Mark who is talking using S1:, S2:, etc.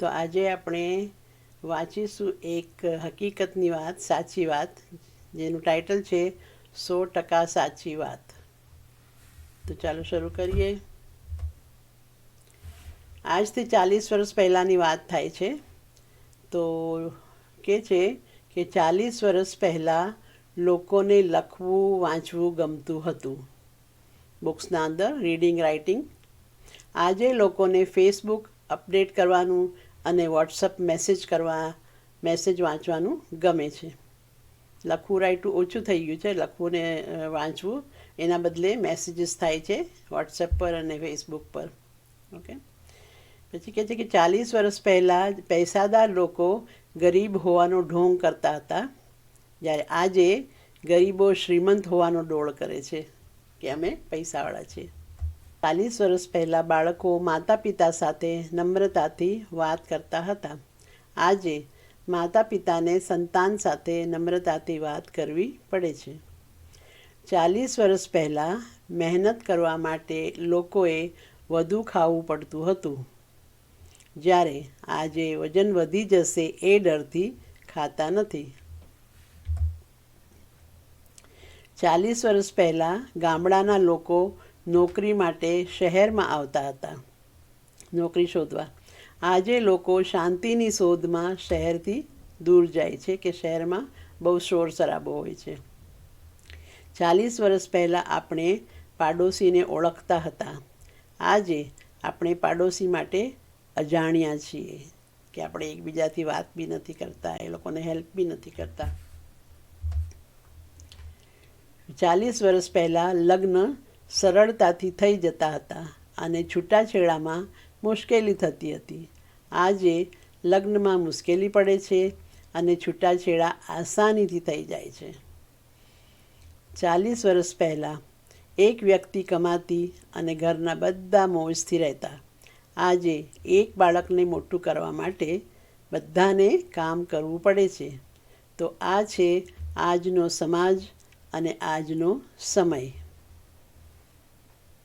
S1: તો આજે આપણે વાંચીશું એક હકીકતની વાત, સાચી વાત, જેનું ટાઇટલ છે, સો ટકા સાચી વાત. તો ચાલો શરૂ કરીએ. આજથી ચાલીસ વર્ષ પહેલાંની વાત થાય છે. તો કે છે કે ચાલીસ વર્ષ પહેલાં લોકોને લખવું, વાંચવું ગમતું હતું. બુક્સના અંદર રીડિંગ રાઇટિંગ આજે લોકોને ફેસબુક અપડેટ કરવાનું અને વોટ્સઅપ મેસેજ કરવા મેસેજ વાંચવાનું ગમે છે. લખવું રાઇટું ઓછું થઈ ગયું છે. લખવું ને વાંચવું, એના બદલે મેસેજીસ થાય છે વોટ્સએપ પર અને ફેસબુક પર. ઓકે? પછી કહે છે કે ચાલીસ વર્ષ પહેલાં પૈસાદાર લોકો ગરીબ હોવાનો ઢોંગ કરતા હતા, જ્યારે આજે ગરીબો શ્રીમંત હોવાનો ડોળ કરે છે કે અમે પૈસાવાળા છીએ. ચાલીસ વર્ષ પહેલાં બાળકો માતા પિતા સાથે નમ્રતાથી વાત કરતા હતા. આજે માતા પિતાને સંતાન સાથે નમ્રતાથી વાત કરવી પડે છે. ચાલીસ વર્ષ પહેલાં મહેનત કરવા માટે લોકોએ વધુ ખાવું પડતું હતું. જ્યારે આજે વજન વધી જશે એ ડરથી ખાતા નથી. ચાલીસ વર્ષ પહેલાં ગામડાના લોકો નોકરી માટે શહેરમાં આવતા હતા. નોકરી શોધવા. આજે લોકો શાંતિની શોધમાં શહેરથી દૂર જાય છે કે શહેરમાં બહુ શોર શરાબો હોય છે. ચાલીસ વર્ષ પહેલાં આપણે પાડોશીને ઓળખતા હતા. આજે આપણે પાડોશી માટે અજાણ્યા છીએ કે આપણે એકબીજાથી વાત બી નથી કરતા, એ લોકોને હેલ્પ બી નથી કરતા. ચાલીસ વર્ષ પહેલાં લગ્ન સરળતાથી થઈ જતા હતા અને છૂટાછેડામાં મુશ્કેલી થતી હતી. આજે લગ્નમાં મુશ્કેલી પડે છે અને છૂટાછેડા આસાનીથી થઈ જાય છે. ચાલીસ વર્ષ પહેલાં એક વ્યક્તિ કમાતી અને ઘરના બધા મોજથી રહેતા. આજે એક બાળકને મોટું કરવા માટે બધાને કામ કરવું પડે છે. તો આ છે આજનો સમાજ અને આજનો સમય.